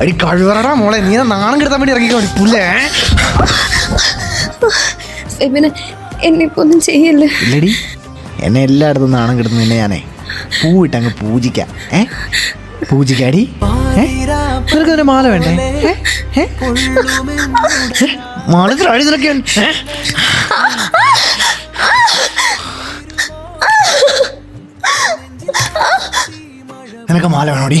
അടി കഴിവറടാ മോളെ നീ നാണം കിടത്താൻ വേണ്ടി ഇറങ്ങിക്കോ പുല്ലേ? എന്നിപ്പോ ഒന്നും ചെയ്യല്ലേ? ഇല്ലടി എന്നെ എല്ലായിടത്തും നാണം കിട്ടുന്ന നിന്നെ ഞാനേ പൂവിട്ട് അങ്ങ് പൂജിക്കാം. ഏ? പൂജിക്കാടി? നിനക്ക് ഇതിന്റെ മാല വേണ്ടേ? മാല ഞാൻ- നിനക്ക്? മാല വേണോടി?